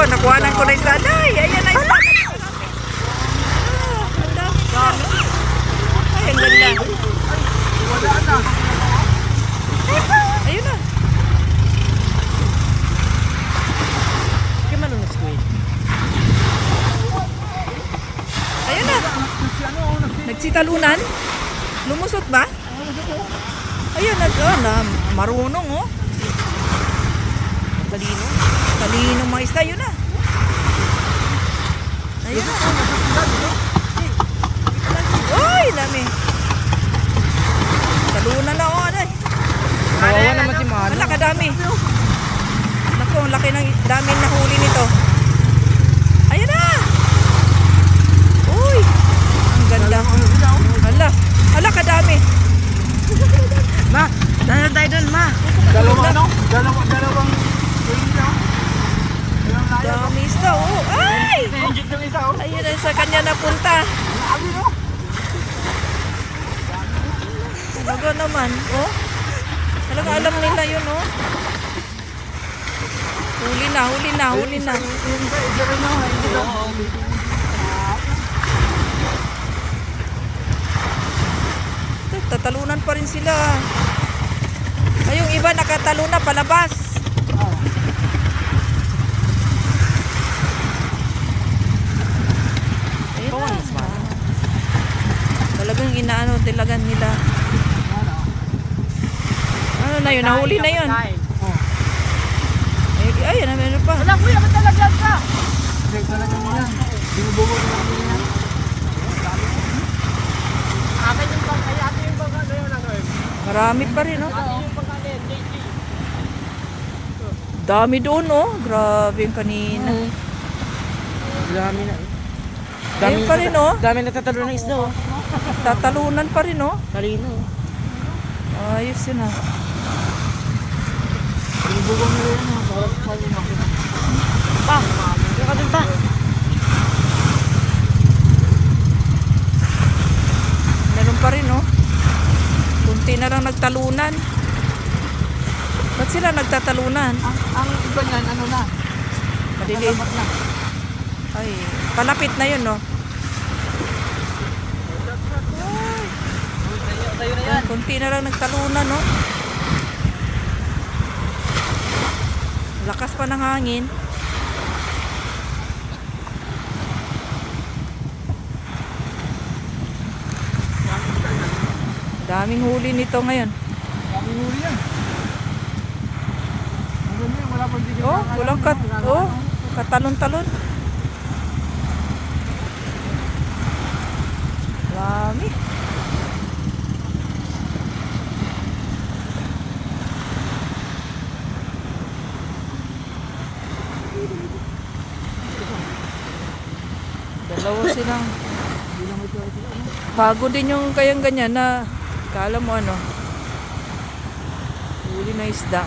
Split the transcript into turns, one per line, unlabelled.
ko, nakuhanan ko na isa. Ay, ayan na dami. Ay, ang ganda.
Wala na.
Ayun na. Gimana na squid? Ayun na.
Si nagsi-
Nagsitalunan? Lumusot ba? Ayun, nag, oh, na, marunong oh. Talino. Talino mga isda, yun na. Ayun na. Uy, dami. Talunan na oh, ano eh.
Kawawa naman si Mano.
Wala, kadami. Naku, ang laki ng dami na huli nito. Ayun na! Uy! Ang ganda. Hala, hala, kadami.
Ma, dahil tayo dun, ma.
Dalawa ano? Dalawa, dalawang tuwing na. Walang layo.
Dami isda, oh. Ay!
Inject yung isa, oh.
Ayun na sa kanya napunta. Talaga naman, oh. Talaga alam nila yun, oh. Huli na, huli na, huli na. Tatalunan pa rin sila. Ay, iba nakatalo na palabas. Ayun na. Talagang inaano talaga nila. Ano na yun? Nahuli na yun. Ay, ayun na meron pa.
Wala, kuya, ba't talagyan ka?
Hindi, talaga yan. Binubugo mo lang yan.
Akin yung pang, ay, atin yung ano yun, ano yun?
Marami pa rin, oh.
Atin yung pang, ano yun.
Dami doon, oh. Grabe yung kanina.
Dami na.
Ayun pa rin, oh.
Dami natatalo ng isda, oh.
Tatalunan pa rin, oh.
Talino.
Ayos yun, ah.
Binubugo mo yan, oh. Para sa kanya makita.
Pa, yung ka dun pa.
Meron pa rin, oh. Kunti na lang nagtalunan. Ba't sila nagtatalunan?
Ang, ang iba niyan, ano na?
Maliliit.
Na.
Ay, palapit na yun, no?
Tayo na
Yan, kunti na lang nagtalunan, no? Lakas pa ng hangin. Daming huli nito ngayon.
Kami huli yan. Wala pang
Oh, walang kat... Oh, katalon-talon. Dami. Dalawa silang bago din yung kayang ganyan na kala mo ano huli na isda